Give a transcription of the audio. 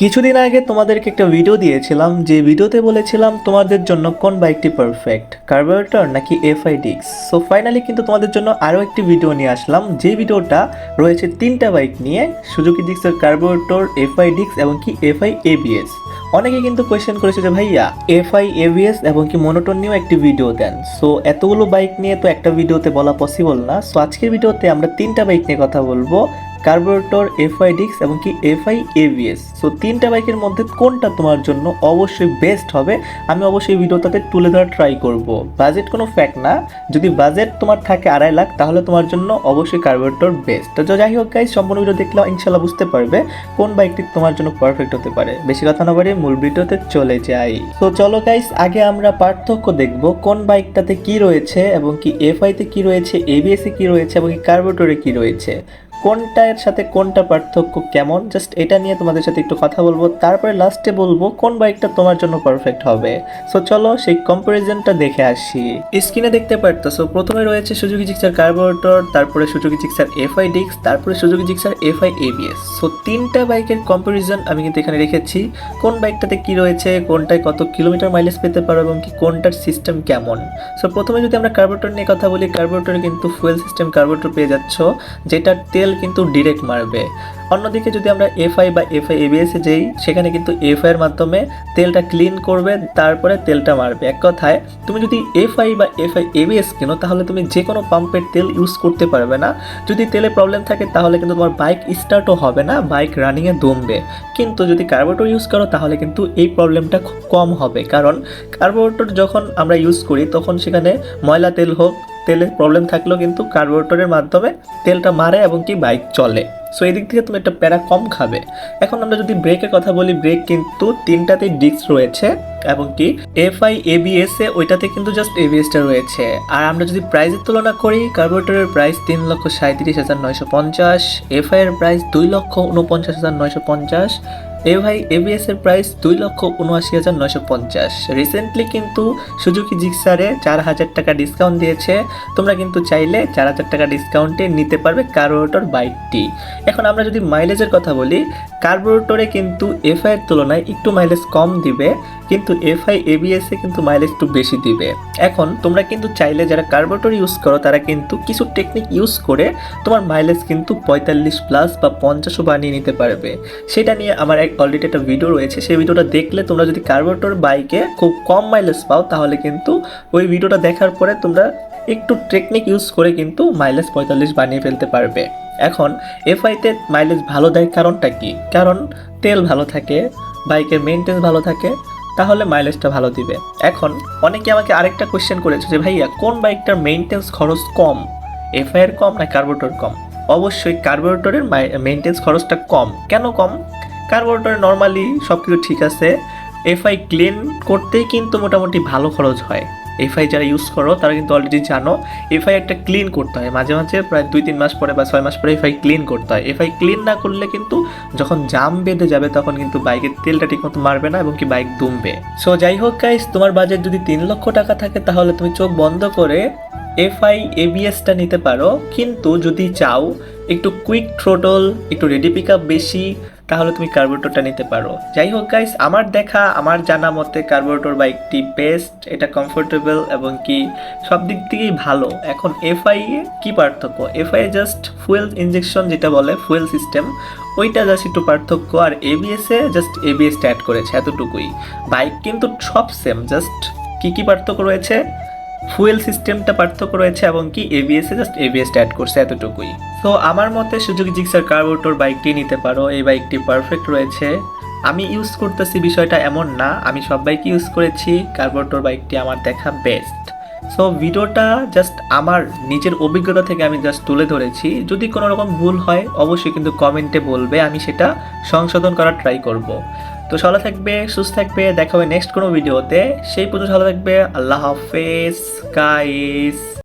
কিছুদিন আগে তোমাদেরকে একটা ভিডিও দিয়েছিলাম, যে ভিডিওতে বলেছিলাম তোমাদের জন্য কোন বাইকটি পারফেক্ট কার্বোরেটর নাকি এফআই ডিক্স সো ফাইনালি কিন্তু তোমাদের জন্য আরও একটি ভিডিও নিয়ে আসলাম, যে ভিডিওটা রয়েছে তিনটা বাইক নিয়ে সুজুকি ডিক্সের কার্বোরেটর এফআই ডিক্স এবং কি এফআই এবিএস অনেকে কিন্তু কোয়েশ্চেন করেছে যে ভাইয়া এফআই এবিএস এবং কি মনোটন নিয়েও একটি ভিডিও দেন। সো এতগুলো বাইক নিয়ে তো একটা ভিডিওতে বলা পসিবল না। সো আজকের ভিডিওতে আমরা তিনটা বাইক নিয়ে কথা বলব। কার্বোরেটর এফআই ডিক্স এবং কি এফআই এভিএস সো তিনটা বাইকের মধ্যে কোনটা তোমার জন্য অবশ্যই বেস্ট হবে, আমি অবশ্যই ভিডিওটাতে তুলে ধরার ট্রাই করব। বাজেট কোনো ফ্যাক্ট না। যদি বাজেট তোমার থাকে আড়াই লাখ, তাহলে তোমার জন্য অবশ্যই কার্বোরেটর বেস্ট তো যাই হোক গাইজ সম্পূর্ণ ভিডিও দেখলে ইনশাল্লাহ বুঝতে পারবে কোন বাইকটি তোমার জন্য পারফেক্ট হতে পারে। বেশি কথা না বাড়িয়ে মূল ভিডিওতে চলে যাই। তো চলো গাইজ আগে আমরা পার্থক্য দেখব কোন বাইকটাতে কি রয়েছে এবং কি এফআইতে কি রয়েছে এবিএসে কি রয়েছে এবং কি কার্বোরেটরে কি রয়েছে। কোনটার সাথে কোনটা পার্থক্য কেমন? জাস্ট এটা নিয়ে তোমাদের সাথে একটু কথা বলব। তারপরে লাস্টে বলব, কোন বাইকটা তোমার জন্য পারফেক্ট হবে? সো চলো সেই কম্পারিজনটা দেখে আসি। স্ক্রিনে দেখতে পারতেছো, প্রথমে রয়েছে সুজুকি জিক্সার কার্বোরেটর তারপরে সুজুকি জিক্সার এফআই ডিক্স তারপরে Suzuki Gixxer FI ABS so তিনটা বাইকের কম্পারিজন আমি কিন্তু এখানে রেখেছি। কোন বাইকটাতে কি রয়েছে, কোনটায় কত কিলোমিটার মাইলেজ পেতে পারো এবং কি কোনটার সিস্টেম কেমন? সো প্রথমে যদি আমরা কার্বোরেটর নিয়ে কথা বলি কার্বোরেটরে কিন্তু ফুয়েল সিস্টেম কার্বোরেটর পেয়ে যাচ্ছ যেটা তেল কিন্তু ডিরেক্ট মারবে। অন্যদিকে যদি আমরা এফআই বা এফআই এবিএসে যাই, সেখানে কিন্তু এফআই এর মাধ্যমে তেলটা ক্লিন করবে, তারপরে তেলটা মারবে। এক কথায়, তুমি যদি এফআই বা এফআই এবিএস কেনো, তাহলে তুমি যে কোনো পাম্পের তেল ইউজ করতে পারবে না। যদি তেলে প্রবলেম থাকে, তাহলে কিন্তু তোমার বাইক স্টার্টও হবে না বাইক রানিংয়ে দমবে। কিন্তু যদি কার্বোরেটর ইউজ করো, তাহলে কিন্তু এই প্রবলেমটা খুব কম হবে। কারণ কার্বোরেটর যখন আমরা ইউজ করি, তখন সেখানে ময়লা তেল হোক তেলের প্রবলেম থাকলেও কিন্তু কার্বোরেটরের মাধ্যমে তেলটা মারে এবং কি বাইক চলে। সো এদিক থেকে তুমি একটা প্যারা কম খাবে। এখন আমরা যদি ব্রেকের কথা বলি ব্রেক কিন্তু তিনটাতেই ডিস্ক রয়েছে এবং কি এফআই এবিএস এ ওইটাতে কিন্তু জাস্ট এবিএসটা রয়েছে। আর আমরা যদি প্রাইসের তুলনা করি কার্বোরেটরের প্রাইস তিন লক্ষ সাঁত্রিশ হাজার নয়শো পঞ্চাশ এফআই এর প্রাইস দুই লক্ষ উনপঞ্চাশ হাজার নয়শো পঞ্চাশ এ ভাই এবিএস এর প্রাইস দুই লক্ষ উনআশি হাজার নয়শো পঞ্চাশ। রিসেন্টলি কিন্তু সুজুকি জিক্সারে চার হাজার টাকা ডিসকাউন্ট দিয়েছে। তোমরা কিন্তু চাইলে চার হাজার টাকা ডিসকাউন্টে নিতে পারবে কার্বোরেটর বাইকটি এখন আমরা যদি মাইলেজের কথা বলি কার্বোরেটরে কিন্তু এফআইয়ের তুলনায় একটু মাইলেজ কম দিবে। কিন্তু এফআই এবিএস কিন্তু মাইলেজ একটু বেশি দিবে। এখন তোমরা কিন্তু চাইলে যারা কার্বোরেটর ইউজ করো, তারা কিন্তু কিছু টেকনিক ইউজ করে তোমার মাইলেজ কিন্তু পঁয়তাল্লিশ প্লাস বা পঞ্চাশও বানিয়ে নিতে পারবে। সেটা নিয়ে আমার এক অলরেডি একটা ভিডিও রয়েছে, সেই ভিডিওটা দেখলে তোমরা যদি কার্বোরেটর বাইকে খুব কম মাইলেজ পাও, তাহলে কিন্তু ওই ভিডিওটা দেখার পরে তোমরা একটু টেকনিক ইউজ করে কিন্তু মাইলেজ পঁয়তাল্লিশ বানিয়ে ফেলতে পারবে। এখন এফআইতে মাইলেজ ভালো দেয় কারণটা কি? কারণ তেল ভালো থাকে বাইকের মেনটেন্স ভালো থাকে তাহলে মাইলেজটা ভালো দিবে। এখন অনেকে আমাকে আরেকটা কোয়েশ্চেন করেছে যে, ভাইয়া, কোন বাইকটার মেনটেন্স খরচ কম? এফআইআর কম না কার্বোরেটর কম? অবশ্যই কার্বোরেটরের মেনটেন্স খরচটা কম। কেন কম? কার্বোরেটরে নর্মালি সব কিছু ঠিক আছে। এফআই ক্লিন করতেই কিন্তু মোটামুটি ভালো খরচ হয়। এফআই যারা ইউজ করো, তারা কিন্তু অলরেডি জানো এফআই একটা ক্লিন করতে হয়। মাঝে মাঝে প্রায় দুই তিন মাস পরে বা ছয় মাস পরে এফআই ক্লিন করতে হয়। এফআই ক্লিন না করলে কিন্তু যখন জাম বেঁধে যাবে, তখন কিন্তু বাইকের তেলটা ঠিকমতো মারবে না এবং কি বাইক দুমবে। সো যাই হোক গাইস তোমার বাজেট যদি তিন লক্ষ টাকা থাকে, তাহলে তুমি চোখ বন্ধ করে এফআই এবিএসটা নিতে পারো। কিন্তু যদি চাও, একটু কুইক থ্রোটল একটু রেডি পিক বেশি তাহলে তুমি কার্বোরেটরটা নিতে পারো। যাই হোক গাইস আমার দেখা, আমার জানা মতে কার্বোরেটর বাইকটি বেস্ট এটা কমফোর্টেবল এবং কি সব দিক থেকেই ভালো। এখন এফআই কি পার্থক্য? এফআই জাস্ট ফুয়েল ইঞ্জেকশন যেটা বলে ফুয়েল সিস্টেম ওইটা জাস্ট একটু পার্থক্য। আর এবিএস এ জাস্ট এবিএস অ্যাড করেছে, এতটুকুই। বাইক কিন্তু সব সেম জাস্ট কি কি পার্থক্য রয়েছে? ফুয়েল সিস্টেমটা পার্থক্য রয়েছে এবং কি এবিএস জাস্ট এবিএস অ্যাড করছে এতটুকুই। তো আমার মতে সুযোগ জিক্সার কার্বোরেটর বাইকটি নিতে পারো। এই বাইকটি পারফেক্ট রয়েছে। আমি ইউজ করতেছি বিষয়টা এমন না। আমি সব বাইক ইউজ করেছি। কার্বোরেটর বাইকটি আমার দেখা বেস্ট সো ভিডিওটা জাস্ট আমার নিজের অভিজ্ঞতা থেকে আমি জাস্ট তুলে ধরেছি। যদি কোনো রকম ভুল হয়, অবশ্যই কিন্তু কমেন্টে বলবে। আমি সেটা সংশোধন করার ট্রাই করব। তো সালা থাকবে, সুস্থ থাকবে, দেখা হবে নেক্সট কোনো ভিডিওতে সেই পর্যন্ত ভালো থাকবে, আল্লাহ হাফেজ গাইস